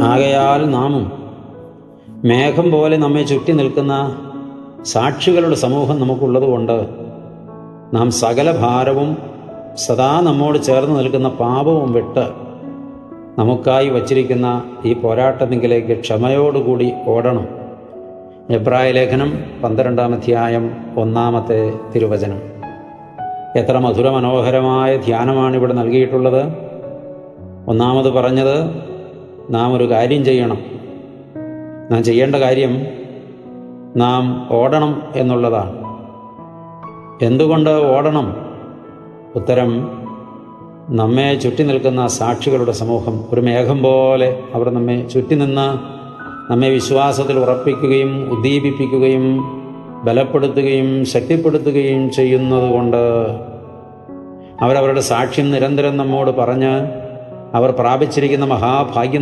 ആകയാൽ നാമും മേഘം പോലെ നമ്മെ ചുറ്റി നിൽക്കുന്ന സാക്ഷികളുടെ സമൂഹം നമുക്കുള്ളതുകൊണ്ട് നാം സകല ഭാരവും സദാ നമ്മോട് ചേർന്ന് നിൽക്കുന്ന പാപവും വിട്ട് നമുക്കായി വച്ചിരിക്കുന്ന ഈ പോരാട്ടത്തിങ്കിലേക്ക് ക്ഷമയോടുകൂടി ഓടണം. എബ്രായ ലേഖനം പന്ത്രണ്ടാം അധ്യായം ഒന്നാമത്തെ തിരുവചനം. എത്ര മധുര മനോഹരമായ ധ്യാനമാണ് ഇവിടെ നൽകിയിട്ടുള്ളത്. ഒന്നാമത് പറഞ്ഞത് നാം ഒരു കാര്യം ചെയ്യണം. നാം ചെയ്യേണ്ട കാര്യം നാം ഓടണം എന്നുള്ളതാണ്. എന്തുകൊണ്ട് ഓടണം? ഉത്തരം നമ്മെ ചുറ്റി നിൽക്കുന്ന സാക്ഷികളുടെ സമൂഹം ഒരു മേഘം പോലെ അവർ നമ്മെ ചുറ്റി നിന്ന് നമ്മെ വിശ്വാസത്തിൽ ഉറപ്പിക്കുകയും ഉദ്ദീപിപ്പിക്കുകയും ബലപ്പെടുത്തുകയും ശക്തിപ്പെടുത്തുകയും ചെയ്യുന്നതുകൊണ്ട് അവരവരുടെ സാക്ഷ്യം നിരന്തരം നമ്മോട് പറഞ്ഞ് അവർ പ്രാപിച്ചിരിക്കുന്ന മഹാഭാഗ്യം